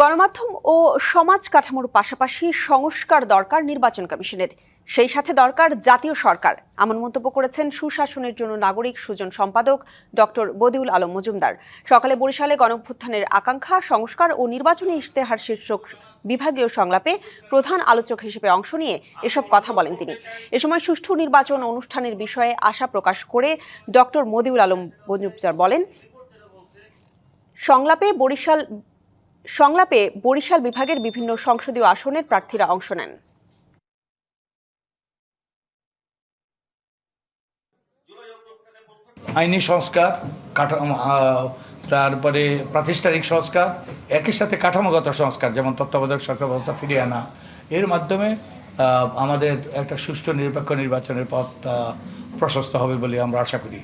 গণমাধ্যম ও সমাজ কাঠামোর পাশাপাশি সংস্কার দরকার নির্বাচন কমিশনের। সেই সাথে দরকার জাতীয় সরকার, এমন মন্তব্য করেছেন সুশাসনের জন্য নাগরিক সুজন সম্পাদক ডক্টর বদিউল আলম মজুমদার। সকালে বরিশালে গণভ্যুত্থানের আকাঙ্ক্ষা, সংস্কার ও নির্বাচনী ইশতেহার শীর্ষক বিভাগীয় সংলাপে প্রধান আলোচক হিসেবে অংশ নিয়ে এসব কথা বলেন তিনি। এ সময় সুষ্ঠু নির্বাচন অনুষ্ঠানের বিষয়ে আশা প্রকাশ করে ডক্টর মদিউল আলম মজুমদার বলেন, সংলাপে বরিশাল সংলাপে বরিশাল বিভাগের বিভিন্ন সংসদীয় আসনের প্রার্থীরা অংশ নেন। আইনি সংস্কার, কাঠামো তারপরে প্রাতিষ্ঠানিক সংস্কার, একই সাথে কাঠামোগত সংস্কার, যেমন তত্ত্বাবধায়ক সরকার ব্যবস্থা ফিরিয়ে আনা। এর মাধ্যমে আমাদের একটা সুষ্ঠু নিরপেক্ষ নির্বাচনের পথ প্রশস্ত হবে বলে আমরা আশা করি।